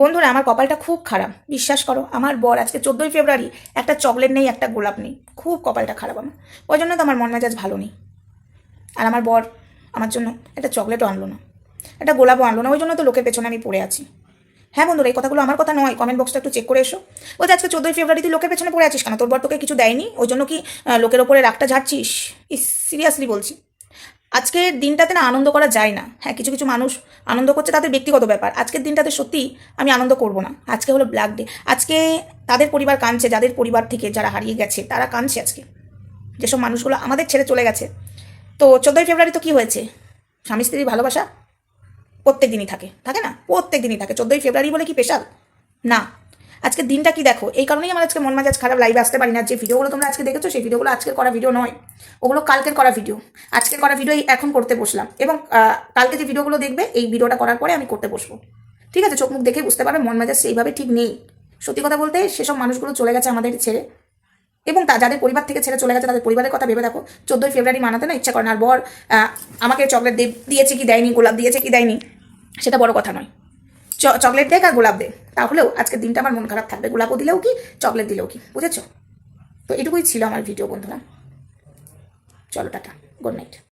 বন্ধুরা, আমার কপালটা খুব খারাপ। বিশ্বাস করো, আমার বর আজকে চোদ্দোই ফেব্রুয়ারি একটা চকলেট নেই, একটা গোলাপ নেই। খুব কপালটা খারাপ আমার। ওই জন্য তো আমার মন মেজাজ ভালো নেই। আর আমার বর আমার জন্য একটা চকলেটও আনলো না। একটা গোলাপও আনলো না। ওই জন্য তো লোকের পেছনে আমি পড়ে আছি। হ্যাঁ বন্ধুরা, এই কথাগুলো আমার কথা নয়। কমেন্ট বক্সটা একটু চেক করে এসো। যে আজকে চোদ্দোই ফেব্রুয়ারি তুই লোকের পেছনে পড়ে আছিস কেন? তোর বর তোকে কিছু দেয়নি? ওই জন্য কি লোকের ওপরে রাগটা ঝাড়ছিস? ইস সিরিয়াসলি বলছি। আজকের দিনটাতে না আনন্দ করা যায় না। হ্যাঁ কিছু কিছু মানুষ আনন্দ করছে, তাদের ব্যক্তিগত ব্যাপার। আজকের দিনটাতে সত্যি আমি আনন্দ করব না। আজকে হলো ব্ল্যাক ডে আজকে তাদের পরিবার কাঁদছে, যাদের পরিবার থেকে যারা হারিয়ে গেছে, তারা কাঁদছে আজকে। যেসব মানুষগুলো আমাদের ছেড়ে চলে গেছে। তো চোদ্দোই ফেব্রুয়ারি তো কী হয়েছে? স্বামী স্ত্রীর ভালোবাসা প্রত্যেক দিনই থাকে। থাকে না? প্রত্যেক দিনই থাকে। চোদ্দোই ফেব্রুয়ারি বলে কি স্পেশাল না। আজকে দিনটা কি দেখো? এই কারণেই আমার আজকে মন মেজাজ খারাপ লাইভে আসতে পারি না। যে ভিডিওগুলো তোমরা আজকে দেখেছ, সেই ভিডিওগুলো আজকের করা ভিডিও নয়। ওগুলো কালকের করা ভিডিও আজকের করা ভিডিও এখন করতে বসলাম। এবং কালকে যে ভিডিওগুলো দেখবে, এই ভিডিওটা করার পরে আমি করতে বসবো। ঠিক আছে? চোখ মুখ দেখে বুঝতে পারবে, মন মেজাজ সেইভাবে ঠিক নেই। সত্যি কথা বলতে, সেসব মানুষগুলো চলে গেছে আমাদের ছেড়ে। এবং তা, যাদের পরিবার থেকে ছেড়ে চলে গেছে, তাদের পরিবারের কথা ভেবে দেখো। চোদ্দোই ফেব্রুয়ারি মানাতে না ইচ্ছা করে না। আর বর আমাকে চকলেট দিয়েছে কি দেয়নি, গোলাপ দিয়েছে কি দেয়নি, সেটা বড় কথা নয়। চকলেট দেখ আর গোলাপ দে তাহলেও আজকে দিনটা আমার মন খারাপ থাকবে। গোলাপও দিলেও কি, চকলেট দিলেও কি, বুঝেছ? তো এটুকুই ছিল আমার ভিডিও বন্ধুরা। চলো টাটা গুড নাইট